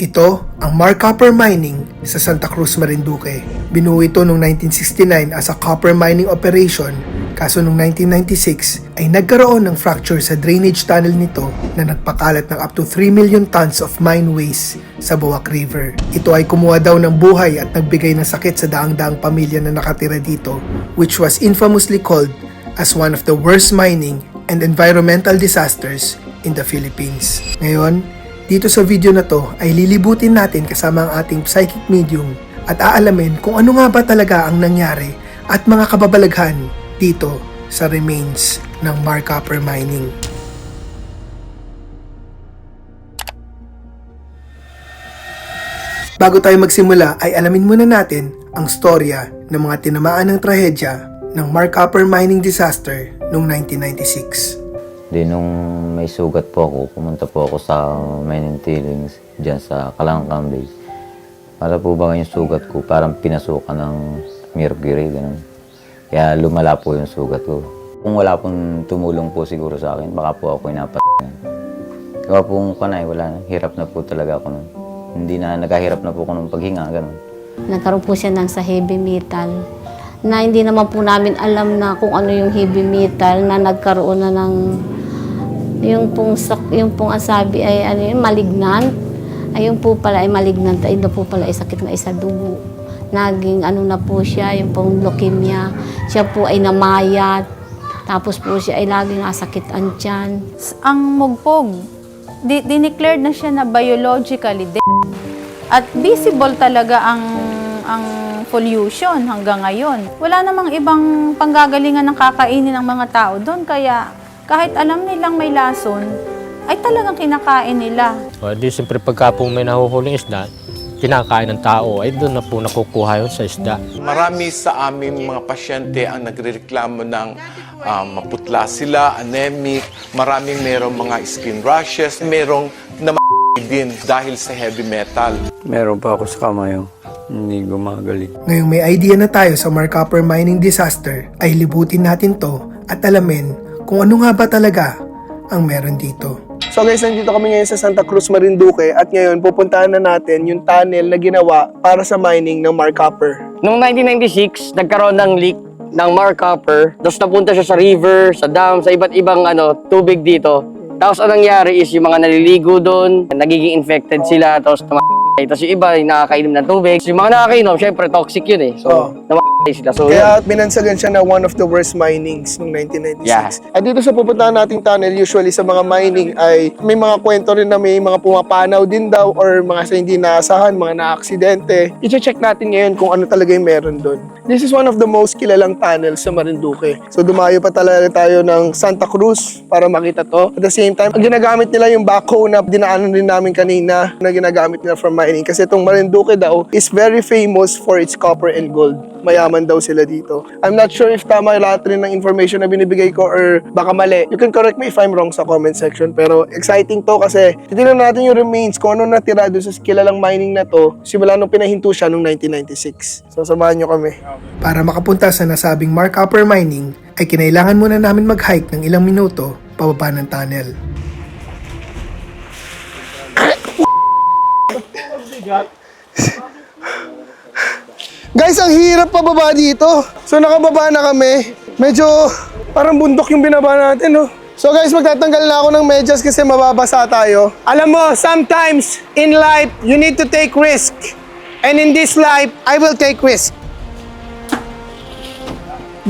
Ito ang Mark Copper Mining sa Santa Cruz, Marinduque. Binuo ito noong 1969 as a copper mining operation kaso noong 1996 ay nagkaroon ng fracture sa drainage tunnel nito na nagpakalat ng up to 3 million tons of mine waste sa Buwak River. Ito ay kumuha daw ng buhay at nagbigay ng sakit sa daang-daang pamilya na nakatira dito which was infamously called as one of the worst mining and environmental disasters in the Philippines. Ngayon, dito sa video na to ay lilibutin natin kasama ang ating psychic medium at aalamin kung ano nga ba talaga ang nangyari at mga kababalaghan dito sa remains ng Mark Copper Mining. Bago tayo magsimula ay alamin muna natin ang storya ng mga tinamaan ng trahedya ng Mark Copper Mining Disaster noong 1996. Di nung may sugat po ako, pumunta po ako sa mining tailings dyan sa Kalangkang Bay. Para po ba yung sugat ko, parang pinasukan ng mercury, ganun. Kaya lumala po yung sugat ko. Kung wala pong tumulong po siguro sa akin, baka po ako inapat. Kaya po kanay, wala na. Hirap na po talaga ako nun. Hindi na, nagkahirap na po ako ng paghinga, ganun. Nagkaroon po siya ng sa heavy metal na hindi naman po namin alam na kung ano yung heavy metal na nagkaroon na ng yung pong sak, yung pong asabi ay ano yun, malignant. Ayun po pala ay malignant, ay po pala ay sakit na isa dugo. Naging ano na po siya, yung pong leukemia. Siya po ay namayat. Tapos po siya ay laging nasakit ang tiyan. ang mugpog, di, dineclared na siya na biologically dead. At visible talaga ang ang pollution hanggang ngayon. Wala namang ibang panggagalingan ng kakainin ng mga tao doon kaya kahit alam nilang may lason, ay talagang kinakain nila. O, di siyempre pagka po may nahuhuling isda, kinakain ng tao, ay doon na po nakukuha yun sa isda. Marami sa aming mga pasyente ang nagrereklamo ng ah, maputla sila, anemic, maraming merong mga skin rashes, merong na din dahil sa heavy metal. Meron pa ako sa kamay, oh. Hindi gumagaling. Ngayong may idea na tayo sa Mark Copper Mining Disaster, ay libutin natin to at alamin kung ano nga ba talaga ang meron dito. So guys, nandito kami ngayon sa Santa Cruz, Marinduque at ngayon pupuntahan na natin yung tunnel na ginawa para sa mining ng Mark Copper. Noong 1996, nagkaroon ng leak ng Mark Copper. Tapos napunta siya sa river, sa dam, sa iba't ibang ano, tubig dito. Tapos ang nangyari is yung mga naliligo doon, nagiging infected sila, tapos namatay. Tapos yung iba, yung nakakainom ng tubig. Yung mga nakakainom, syempre toxic yun eh. So, Oo. Sila. So. Kaya binansagan siya na one of the worst minings noong 1996. Yeah. At dito sa pupuntahan nating tunnel, usually sa mga mining ay may mga kwento rin na may mga pumapanaw din daw or mga sa hindi naasahan, mga na-aksidente. I-check natin ngayon kung ano talaga yung meron doon. This is one of the most kilalang tunnels sa Marinduque. So dumayo pa talaga tayo ng Santa Cruz para makita to. At the same time, ang ginagamit nila yung backhoe na dinaanan din namin kanina na ginagamit nila for mining. Kasi itong Marinduque daw is very famous for its copper and gold. Mayaman daw sila dito. I'm not sure if tama yung lahat rin ng information na binibigay ko or baka mali. You can correct me if I'm wrong sa comment section. Pero exciting to kasi titignan natin yung remains kung ano natira doon sa kilalang mining na to simula nung pinahinto siya noong 1996. So samahan nyo kami. Para makapunta sa nasabing Mark Upper Mining ay kinailangan muna namin mag-hike ng ilang minuto pababa ng tunnel. Guys, ang hirap pababa dito. So nakababa na kami. Medyo parang bundok yung binaba natin, no? So guys, magtatanggal na ako ng medyas kasi mababasa tayo. Alam mo, sometimes in life, you need to take risk. And in this life, I will take risk.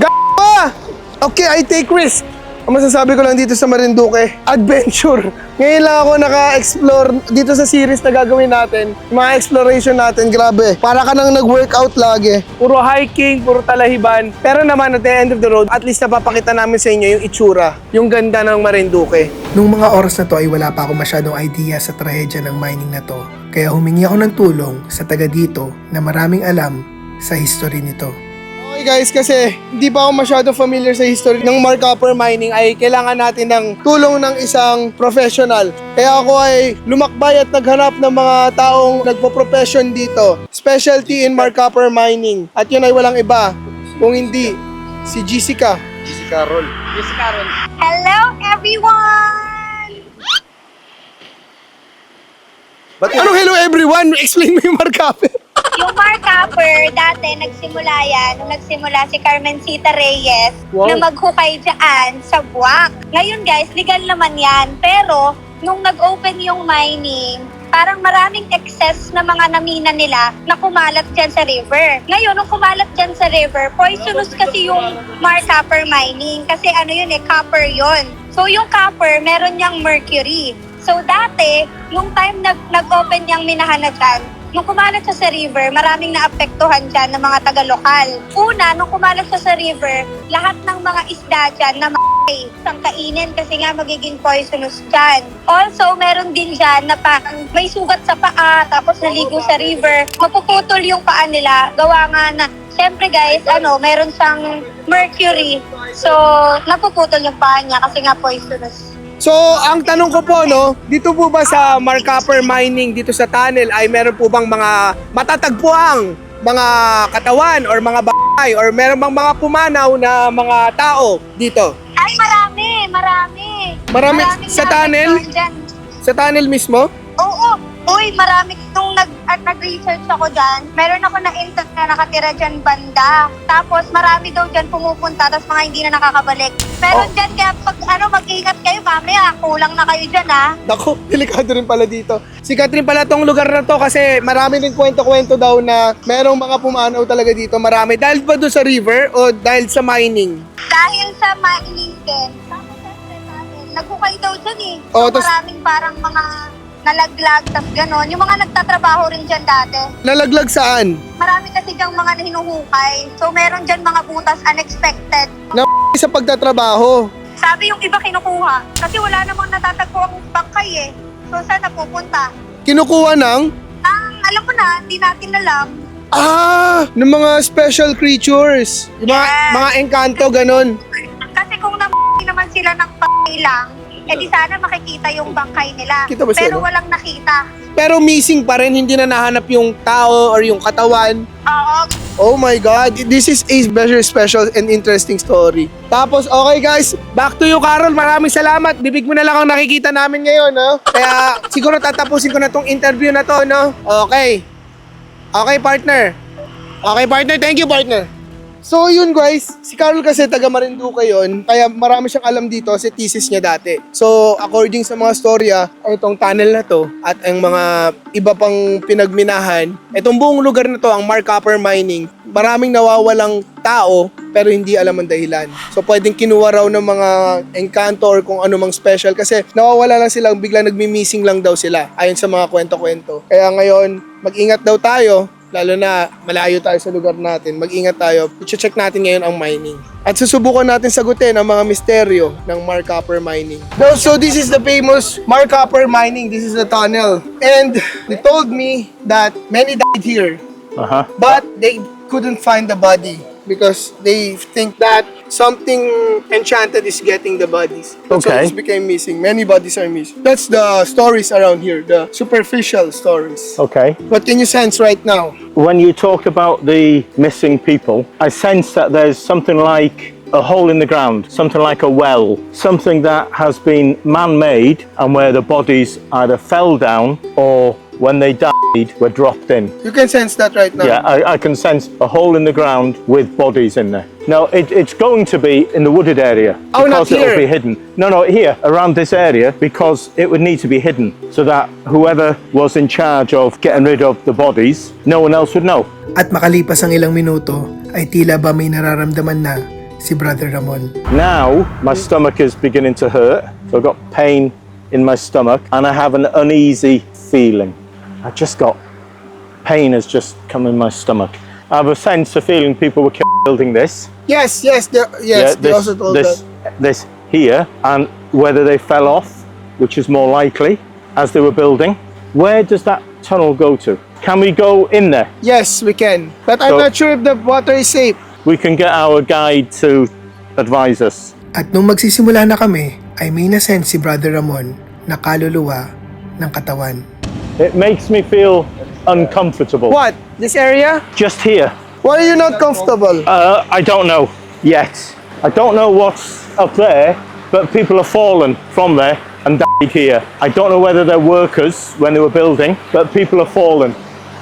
G***a! Okay, I take risk. Ang masasabi ko lang dito sa Marinduque, adventure. Ngayon lang ako naka-explore dito sa series na gagawin natin. Mga exploration natin, grabe. Para ka nang nag-workout lagi. Puro hiking, puro talahiban. Pero naman at the end of the road, at least napapakita namin sa inyo yung itsura, yung ganda ng Marinduque. Nung mga oras na to ay wala pa ako masyadong idea sa trahedya ng mining na to. Kaya humingi ako ng tulong sa taga dito na maraming alam sa history nito. Okay guys, kasi hindi pa ako masyado familiar sa history ng Mark Copper Mining ay kailangan natin ng tulong ng isang professional. Kaya ako ay lumakbay at naghanap ng mga taong nagpo-profession dito. Specialty in Mark Copper Mining. At yun ay walang iba kung hindi si Jessica. Jessica Roll. Hello, everyone! But anong hello everyone? Explain mo yung Markaper. Yung mark upper, dati nagsimula yan, nung nagsimula si Carmencita Reyes Wow. na maghukay dyan sa buwak. Ngayon guys, legal naman yan. Pero, nung nag-open yung mining, parang maraming excess na mga namina nila na kumalat dyan sa river. Ngayon, nung kumalat dyan sa river, poisonous kasi yung mark copper mining. Kasi ano yun eh, copper yun. So yung copper, meron niyang mercury. So dati, nung time nag- nag-open niyang minahan na dyan, nung kumalat siya sa river, maraming naapektuhan dyan ng mga taga-lokal. Una, nung kumalat siya sa river, lahat ng mga isda dyan na m***ay, isang kainin kasi nga magiging poisonous dyan. Also, meron din dyan na parang may sugat sa paa, tapos naligo sa river, mapuputol yung paa nila, gawa nga na Siyempre guys, ano, meron siyang mercury. So, napuputol yung paa niya kasi nga poisonous. So, ang tanong ko po, no, dito po ba sa Markaper Mining, dito sa tunnel, ay meron po bang mga matatagpuang mga katawan or mga bahay or meron bang mga pumanaw na mga tao dito? Ay, marami, marami. Marami Maraming sa tunnel? dyan. Sa tunnel mismo? Uy, marami. Nung nag, at nag-research ako dyan, meron ako na intern na nakatira dyan banda. Tapos marami daw dyan pumupunta, tapos mga hindi na nakakabalik. Meron Oh. dyan, kaya pag ano, mag-ingat kayo, mamaya, kulang na kayo dyan, ha? Naku, delikado rin pala dito. Si Catherine pala tong lugar na to kasi marami din kwento-kwento daw na merong mga pumanaw talaga dito. Marami. Dahil ba doon sa river o dahil sa mining? Dahil sa mining din, tapos syempre natin, naghukay daw dyan eh. So Oo, tas- maraming parang mga nalaglag, tas gano'n. Yung mga nagtatrabaho rin dyan dati. Nalaglag saan? Marami kasi dyang mga hinuhukay. So meron dyan mga butas unexpected. Na sa pagtatrabaho. Sabi yung iba kinukuha. Kasi wala namang natatagpo ang bangkay eh. So saan napupunta? Kinukuha ng Ang alam mo na, hindi natin alam. Ah, ng mga special creatures. Yung mga, Yes. mga engkanto, ganun. Kasi kung nam naman sila ng bangkay lang, eh di sana makikita yung bangkay nila. Kita ba siya, Pero no? walang nakita. Pero missing pa rin, hindi na nahanap yung tao or yung katawan. Oo, Oh my God, this is a very special and interesting story. Tapos, okay guys, back to you Carol. Maraming salamat. Bibig mo na lang ang nakikita namin ngayon, no? Kaya siguro tatapusin ko na tong interview na to, no? Okay. Okay, partner. Okay, partner. Thank you, partner. So yun guys, si Carol kasi taga Marinduque yun, kaya marami siyang alam dito si thesis niya dati. So according sa mga storya, itong tunnel na to at ang mga iba pang pinagminahan, itong buong lugar na to, ang Mark Copper Mining, maraming nawawalang tao pero hindi alam ang dahilan. So pwedeng kinuha raw ng mga engkanto or kung ano mang special kasi nawawala lang sila, bigla nagmi-missing lang daw sila ayon sa mga kwento-kwento. Kaya ngayon, mag-ingat daw tayo lalo na malayo tayo sa lugar natin, mag-ingat tayo. I-check natin ngayon ang mining. At susubukan natin sagutin ang mga misteryo ng Mark Copper Mining. So this is the famous Mark Copper Mining. This is the tunnel. And they told me that many died here. Uh-huh. But they couldn't find the body because they think that something enchanted is getting the bodies. That's why Okay. this became missing. Many bodies are missing. That's the stories around here, the superficial stories. Okay. What can you sense right now? When you talk about the missing people, I sense that there's something like a hole in the ground, something like a well, something that has been man made and where the bodies either fell down or when they died were dropped in. You can sense that right now. Yeah, I, I can sense a hole in the ground with bodies in there. Now, it, it's going to be in the wooded area Oh, because it'll be hidden. No, no, here, around this area, because it would need to be hidden so that whoever was in charge of getting rid of the bodies, no one else would know. At makalipas ang ilang minuto, ay tila ba may nararamdaman na si Brother Ramon. Now, my stomach is beginning to hurt. So I've got pain in my stomach and I have an uneasy feeling. I just got pain has just come in my stomach. I have a sense of feeling people were building this. Yes, yes, they- yes, they this, this, this here, and whether they fell off, which is more likely, as they were building. Where does that tunnel go to? Can we go in there? Yes, we can. But I'm not sure if the water is safe. We can get our guide to advise us. At nung magsisimula na kami, ay may nasense si Brother Ramon na kaluluwa ng katawan. It makes me feel uncomfortable. What? This area? Just here. Why are you not comfortable? Uh, I don't know yet. I don't know what's up there, but people have fallen from there and died here. I don't know whether they're workers when they were building, but people have fallen.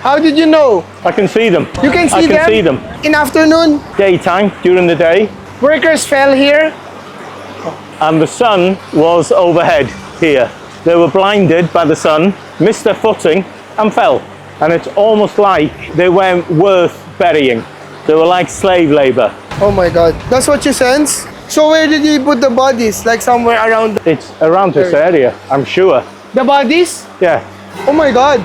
How did you know? I can see them. You can see I can them? see them. In afternoon, Daytime, during the day, workers fell here. and the sun was overhead here. They were blinded by the sun, missed their footing, and fell. And it's almost like they weren't worth burying. They were like slave labor. Oh my God. That's what you sense? So where did you put the bodies? Like somewhere around It's around this area, I'm sure. the bodies? Yeah. Oh my God.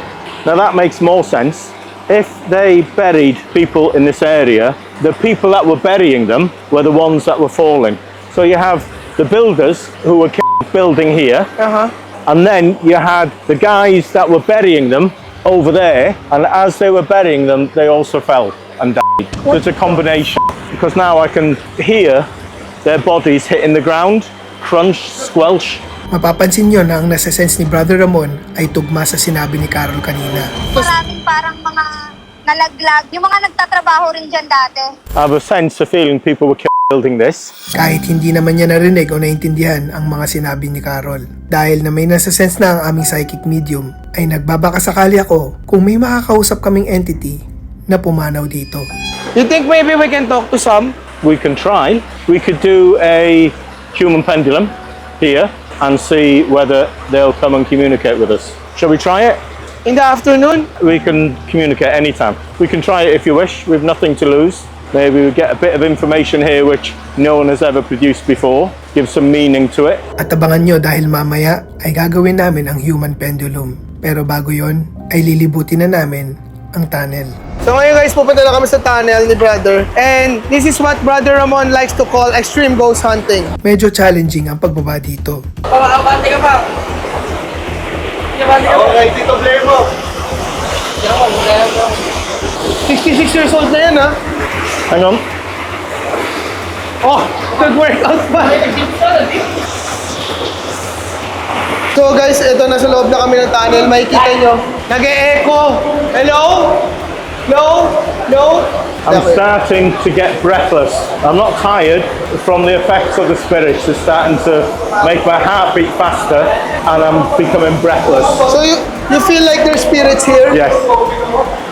Now that makes more sense. If they buried people in this area, the people that were burying them were the ones that were falling. So you have the builders who were building here, Uh-huh. And then you had the guys that were burying them over there, and as they were burying them, they also fell and died. So it's a combination. Because now I can hear their bodies hitting the ground, crunch, squelch, Mapapansin nyo na ang nasa-sense ni Brother Ramon ay tugma sa sinabi ni Carol kanina. Maraming parang mga nalaglag. Yung mga nagtatrabaho rin dyan dati. I have a sense of feeling people were killed building this. Kahit hindi naman niya narinig o naintindihan ang mga sinabi ni Carol. Dahil na may nasa-sense na ang aming psychic medium, ay nagbabakasakali ako kung may makakausap kaming entity na pumanaw dito. You think maybe we can talk to some? we can try. We could do a human pendulum here and see whether they'll come and communicate with us. Shall we try it? In the afternoon? We can communicate anytime. We can try it if you wish. We've nothing to lose. Maybe we get a bit of information here which no one has ever produced before. Give some meaning to it. At abangan nyo dahil mamaya ay gagawin namin ang human pendulum. Pero bago yon ay lilibutin na namin ang tunnel. So ngayon guys, pupunta na kami sa tunnel ni brother. And this is what brother Ramon likes to call extreme ghost hunting. Medyo challenging ang pagbaba dito. Okay, Tito Blair mo. 66 years old na yan ha. Hang on. Oh, good workout pa. So guys, ito nasa loob na kami ng tunnel. Makikita nyo. Nag-e-echo. Hello? Hello? Hello? I'm starting to get breathless. I'm not tired from the effects of the spirits. It's starting to make my heart beat faster and I'm becoming breathless. So you, you feel like there's spirits here? Yes.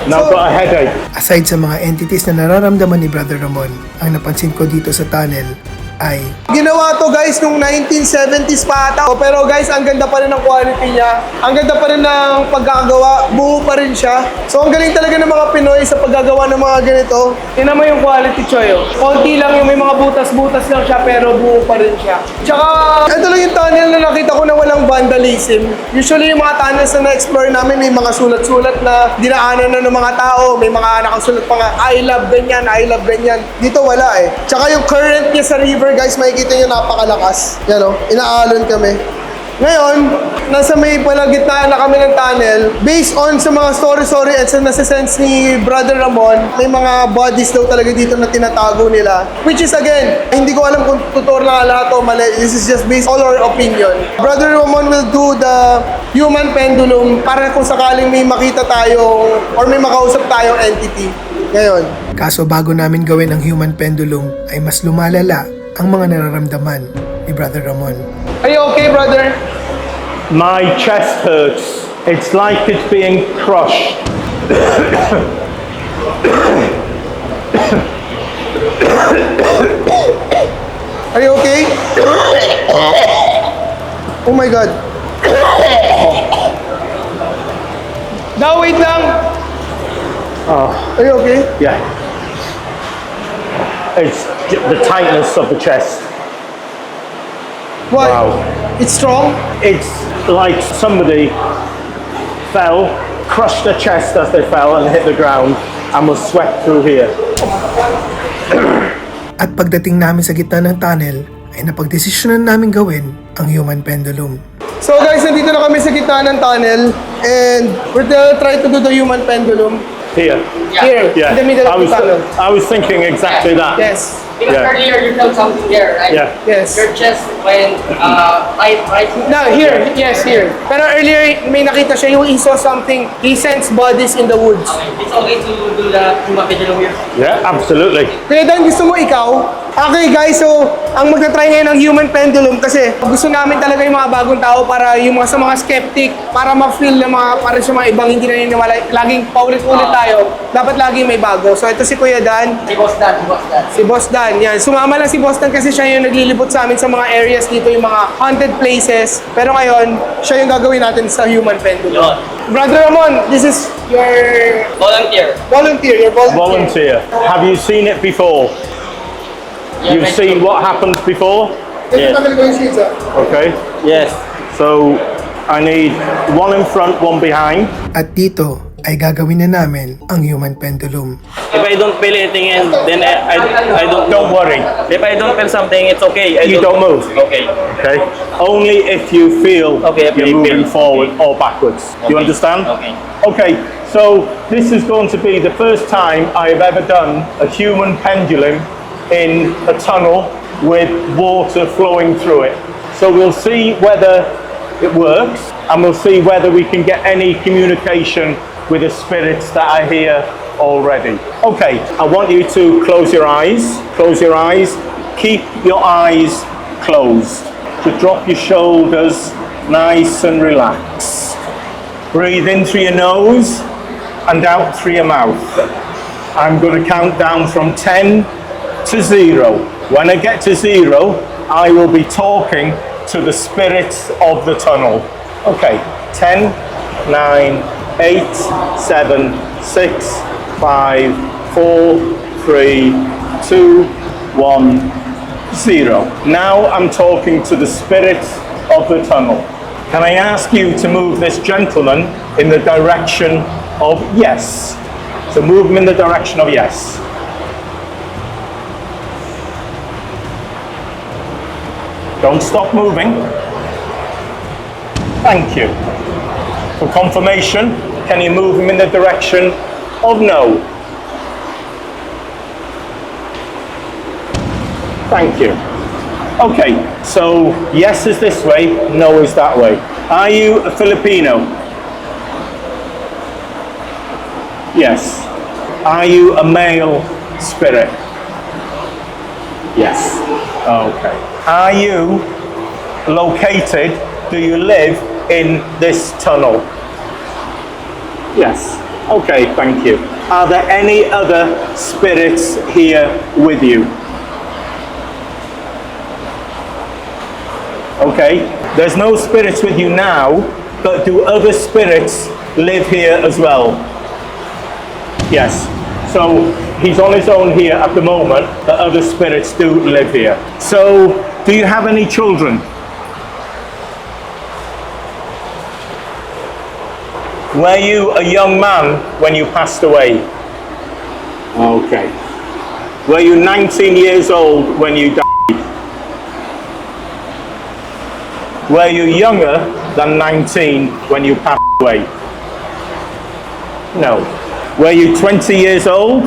And I've got a headache. Aside sa mga entities na nararamdaman ni Brother Ramon, ang napansin ko dito sa tunnel ay... Ginawa to guys nung 1970s pa ata. Pero guys, ang ganda pa rin ng quality niya. Ang ganda pa rin ng pagkakagawa. Buo pa rin siya. So ang galing talaga ng mga Pinoy sa paggagawa ng mga ganito. Tingnan mo yung quality, Choy. oh. Konti lang yung may mga butas-butas lang siya pero buo pa rin siya. Tsaka, ito lang yung tunnel na nakita ko na walang vandalism. Usually yung mga tunnels na na-explore namin may mga sulat-sulat na dinaanan na ng mga tao. May mga nakasulat pa nga, I love ganyan, I love ganyan. Dito wala eh. Tsaka yung current niya sa river guys, makikita niyo napakalakas. Yan o, inaalon kami. Ngayon, nasa may palagitnaan na kami ng tunnel. Based on sa mga story-story at sa nasa-sense ni Brother Ramon, may mga bodies daw talaga dito na tinatago nila. Which is again, hindi ko alam kung totoo na lahat o mali. This is just based on our opinion. Brother Ramon will do the human pendulum para kung sakaling may makita tayong or may makausap tayong entity. Ngayon. Kaso bago namin gawin ang human pendulum, ay mas lumalala ang mga nararamdaman ni Brother Ramon. Are you okay, brother? My chest hurts. It's like it's being crushed. Are you okay? Oh my God. Now, wait lang. Are you okay? Yeah. It's the tightness of the chest. Why? Wow. It's strong? It's like somebody fell, crushed their chest as they fell and hit the ground and was swept through here. At pagdating namin sa gitna ng tunnel, ay napagdesisyonan namin gawin ang human pendulum. So guys, nandito na kami sa gitna ng tunnel and we're gonna try to do the human pendulum. Here. Here, Yeah. in the middle I of the was, tunnel. I was thinking exactly that. Yes. Because Yeah. earlier you felt something there, right? Yeah. Yes. Your chest went uh, right, right. No, here. Yes, here. Pero earlier, may nakita siya yung he saw something. He sensed bodies in the woods. Okay, it's okay to do the human pendulum here. Yeah, absolutely. Kaya Dan, gusto mo ikaw? Okay guys, so ang magta-try ngayon ng human pendulum kasi gusto namin talaga yung mga bagong tao para yung mga sa mga skeptic, para ma-feel na mga, para sa mga ibang hindi naniniwala, laging paulit-ulit tayo, dapat lagi may bago. So ito si Kuya Dan, Si Boss Dan, si Boss Dan. si Boss Dan, yan. Sumama lang si Boss Dan kasi siya yung naglilibot sa amin sa mga areas dito, yung mga haunted places. Pero ngayon, siya yung gagawin natin sa human pendulum. Brother Ramon, this is your Volunteer. volunteer, your volunteer. Volunteer. Have you seen it before? You've seen what happens before? Yes. Okay. Yes. So I need one in front, one behind. At dito ay gagawin na namin ang human pendulum. If I don't feel anything and then I, I, I don't Don't worry. If I don't feel something, it's okay. I You don't move. Okay. Okay. Only if you feel Okay, if you're I moving feel- forward or backwards. Do you Okay. understand? Okay. Okay. So this is going to be the first time I've ever done a human pendulum in a tunnel with water flowing through it. So we'll see whether it works and we'll see whether we can get any communication with the spirits that are here already. Okay, I want you to close your eyes. Close your eyes. Keep your eyes closed. To drop your shoulders nice and relaxed. Breathe in through your nose and out through your mouth. I'm going to count down from 10 to zero. When I get to zero, I will be talking to the spirits of the tunnel. Okay, 10, 9, 8, 7, 6, 5, 4, 3, 2, 1, 0. Now I'm talking to the spirit of the tunnel. Can I ask you to move this gentleman in the direction of yes? So move him in the direction of yes. Don't stop moving. Thank you. For confirmation, can you move him in the direction of no? Thank you. Okay, so yes is this way, no is that way. Are you a Filipino? Yes. Are you a male spirit? Yes. Okay. Are you located, do you live in this tunnel? Yes. Okay, thank you. Are there any other spirits here with you? Okay, there's no spirits with you now, but do other spirits live here as well? Yes. So he's on his own here at the moment, but other spirits do live here. So, do you have any children? Were you a young man when you passed away? Okay. Were you 19 years old when you died? Were you younger than 19 when you passed away? No. Were you 20 years old?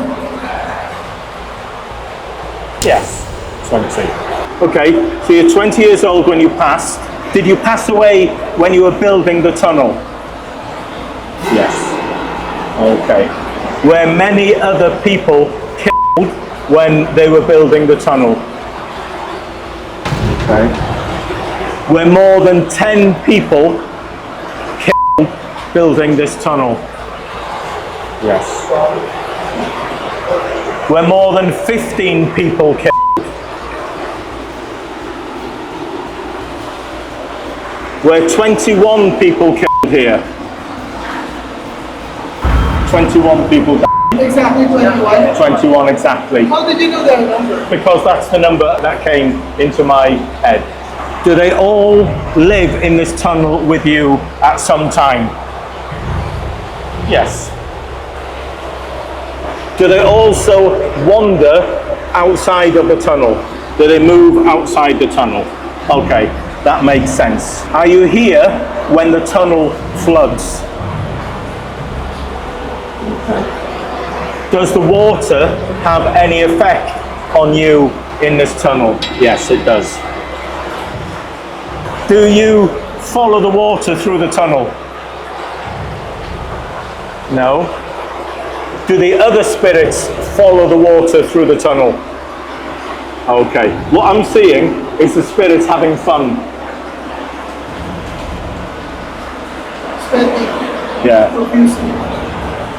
Yes, 20. Okay, so you're 20 years old when you passed. Did you pass away when you were building the tunnel? Yes. Okay. Where many other people killed when they were building the tunnel? Okay. Where more than 10 people killed building this tunnel? Yes. Were more than 15 people killed? Where 21 people killed here? 21 people died. Exactly 21. 21 exactly. How did you know that number? because that's the number that came into my head. Do they all live in this tunnel with you at some time? Yes. Do they also wander outside of the tunnel? Do they move outside the tunnel? Okay, that makes sense. Are you here when the tunnel floods? Does the water have any effect on you in this tunnel? Yes, it does. Do you follow the water through the tunnel? No. Do the other spirits follow the water through the tunnel? Okay. What I'm seeing is the spirits having fun. Yeah.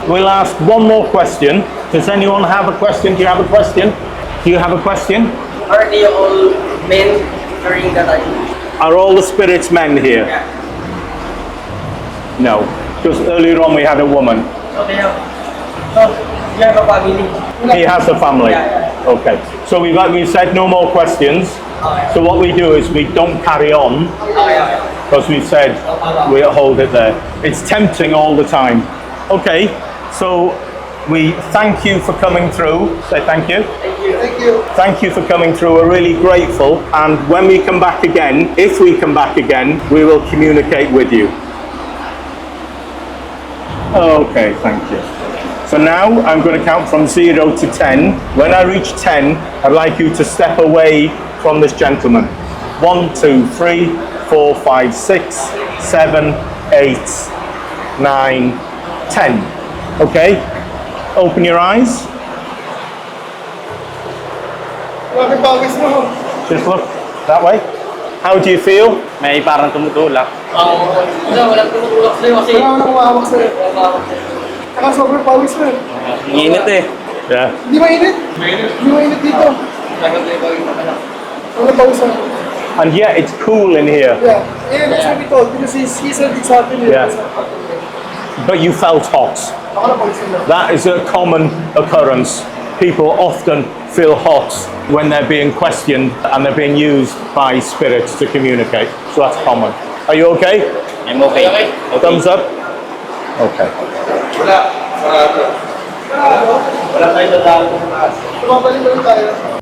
We'll ask one more question. Does anyone have a question? Do you have a question? Do you have a question? Are they all men during that time? Are all the spirits men here? No. Because earlier on we had a woman. So they have, so you have a family? He has a family. Yeah, Okay. So we've we said no more questions. Oh, so what we do is we don't carry on oh, Okay, okay. because we said we'll hold it there. It's tempting all the time. Okay. So we thank you for coming through. Say thank you. Thank you. Thank you Thank you for coming through. We're really grateful. And when we come back again, if we come back again, we will communicate with you. Okay, thank you. So now I'm going to count from zero to 10. When I reach 10, I'd like you to step away from this gentleman. One, two, three, four, five, six, seven, eight, nine, ten. Okay? Open your eyes. Bakit pawis mo? Just look that way. How do you feel? May parang tumutulak. Walang tumutulak sa'yo kasi. Wala ko nang umahawak sa'yo. Saka sobrang pawis mo. Ang init eh. Yeah. Hindi mainit? Hindi mainit dito. Wala pawis mo. And yeah, it's cool in here. Yeah. Yeah, that's what we told because he, he said it's hot in here. Yeah. But you felt hot. That is a common occurrence. People often feel hot when they're being questioned and they're being used by spirits to communicate. So that's common. Are you okay? I'm okay. Thumbs up? Okay.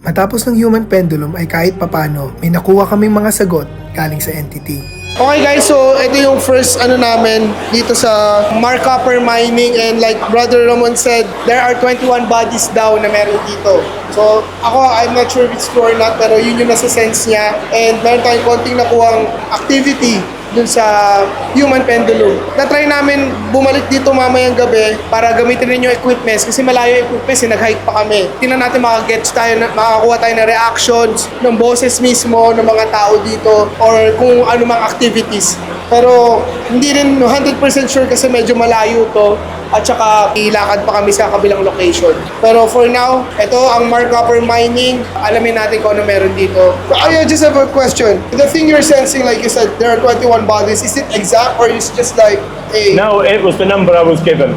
Matapos ng human pendulum ay kahit papano may nakuha kaming mga sagot galing sa entity. Okay guys, so ito yung first ano namin dito sa Mark Copper Mining. And like Brother Ramon said, there are 21 bodies daw na meron dito. So ako, I'm not sure if it's true or not, pero yun yung nasa sense niya. And meron tayong konting nakuhang activity dun sa human pendulum. Na-try namin bumalik dito mamayang gabi para gamitin rin yung equipments kasi malayo yung equipments, eh, nag-hike pa kami. Tingnan natin makagets tayo, na- makakuha tayo ng reactions ng boses mismo ng mga tao dito or kung ano mang activities. Pero hindi rin 100% sure kasi medyo malayo to at saka ilakad pa kami sa kabilang location. Pero for now, ito ang Mark Copper Mining. Alamin natin kung ano meron dito. I just have a question. The thing you're sensing, like you said, there are 21 bodies. Is it exact or is it just like a... No, it was the number I was given.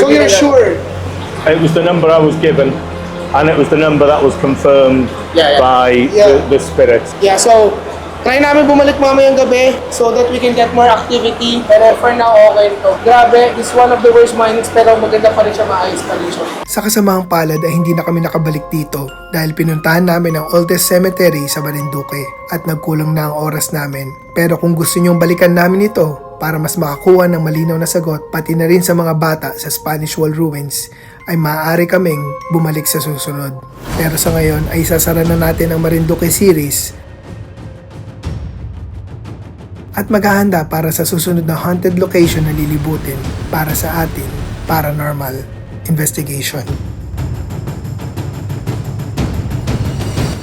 So you're sure? It was the number I was given. And it was the number that was confirmed Yeah, yeah. by Yeah. the, the spirits. Yeah, so try namin bumalik mamayang gabi so that we can get more activity. Pero for now, okay to. Grabe, it's one of the worst minings pero maganda pa rin siya, maayos pa rin siya. Sa kasamahang palad ay hindi na kami nakabalik dito dahil pinuntahan namin ang oldest cemetery sa Marinduque at nagkulang na ang oras namin. Pero kung gusto nyong balikan namin ito para mas makakuha ng malinaw na sagot pati na rin sa mga bata sa Spanish Wall Ruins ay maaari kaming bumalik sa susunod. Pero sa ngayon ay sasara na natin ang Marinduque series at maghahanda para sa susunod na haunted location na lilibutin para sa ating paranormal investigation.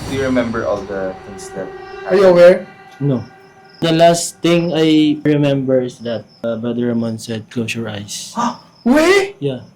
Do you remember all the things that Are you aware? No. The last thing I remember is that uh, Brother Ramon said, close your eyes. Wait! Yeah.